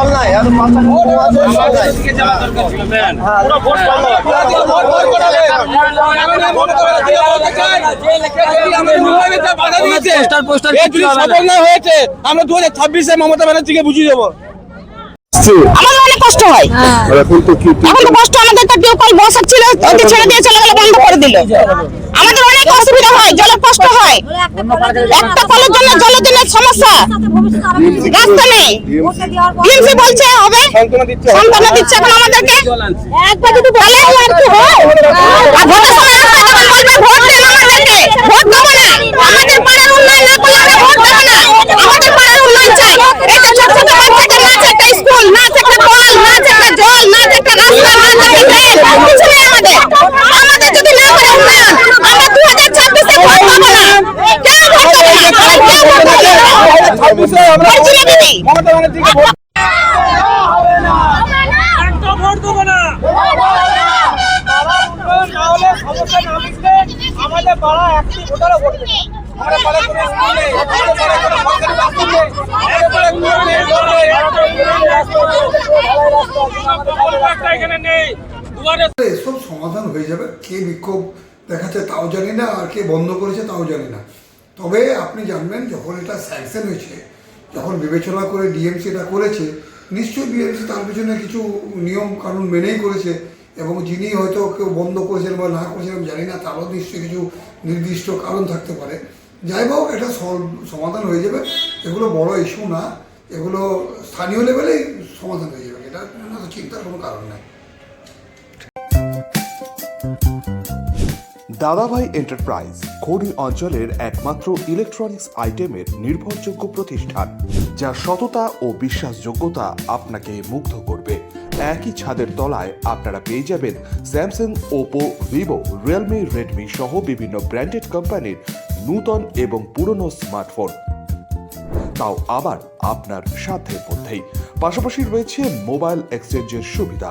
চল নাই আর হ্যাঁ আমরা দু হাজার ছাব্বিশে মমতা ব্যানার্জিকে বুঝিয়ে দেবো কষ্ট হয়। এখন তো কষ্ট আমাদের তো কেউ কল বসার ছিল ওকে ছেড়ে দিয়ে চলে গেল বন্ধ করে দিল। আমাদের অনেক অসুবিধা হয় জলের কষ্ট হয়। একটা কলের জন্য জলের জন্য সমস্যা। রাস্তা নেই। টিএমসি বলছে হবে সান্ত্বনা দিচ্ছে এখন আমাদেরকে। একবার যদি বলে আর কি হয়? আর ভোটের সময় রাস্তা যখন বলবে ভোট দেন আমাদেরকে ভোট দেবো না আমাদের পাড়ার উন্নয়ন না করলে আমরা ভোট দেবো না আমাদের পাড়ার উন্নয়ন চাই এই যে ছোট ছোট বাচ্চাদের না আছে একটা স্কুল না আছে একটা কল না আছে একটা জল না আছে একটা রাস্তা না আছে একটা ট্রেন কিছু নেই আমাদের আমাদের যদি না করে উন্নয়ন আমরা দু হাজার ছাব্বিশে ভোট পাবো না কেউ ভোট দেবে না কেউ ভোট দেবে না ছাব্বিশে আমরা বলছি না দিদি মমতা ব্যানার্জিকে ভোট আমাদের পাড়া একটি ভোটারও ভোট দেবে আমাদের পাড়ায় কোনো স্কুল নেই, আমাদের পাড়ায় কোনো সরকারি রাস্তা নেই, আমাদের পাড়ায় কোনো নেই, জল নেই, আমাদের পাড়ায় রাস্তা নেই, ঢালাই রাস্তা আছে, আমাদের পাড়ায় রাস্তা নেই। এসব সমাধান হয়ে যাবে কে বিক্ষোভ দেখাচ্ছে তাও জানি না আর কে বন্ধ করেছে তাও জানি না তবে আপনি জানবেন, যখন এটা স্যাংশন হয়েছে, যখন বিবেচনা করে ডিএমসি এটা করেছে, নিশ্চয়ই বিএমসি তার পিছনে কিছু নিয়ম কানুন মেনেই করেছে এবং যিনি হয়তো কেউ বন্ধ করেছেন বা না করেছেন, আমি জানি না, তারও নিশ্চয়ই কিছু নির্দিষ্ট কারণ থাকতে পারে। যাই হোক, এটা সমাধান হয়ে যাবে। এগুলো বড় ইস্যু না। এগুলো স্থানীয় লেভেলেই সমাধান হয়ে যাবে। এটা চিন্তার কোনো কারণ নেই। দাদাভাই এন্টারপ্রাইজ খনি অঞ্চলের একমাত্র ইলেকট্রনিক্স আইটেমের নির্ভরযোগ্য প্রতিষ্ঠান, যা সততা ও বিশ্বাসযোগ্যতা আপনাকে মুগ্ধ করবে। একই ছাদের তলায় আপনারা পেয়ে যাবেন Samsung Oppo Vivo Realme Redmi সহ বিভিন্ন ব্র্যান্ডেড কোম্পানির নূতন এবং পুরনো স্মার্টফোন তাও আবার আপনার সাধ্যের মধ্যেই। পাশাপাশি রয়েছে মোবাইল এক্সচেঞ্জের সুবিধা।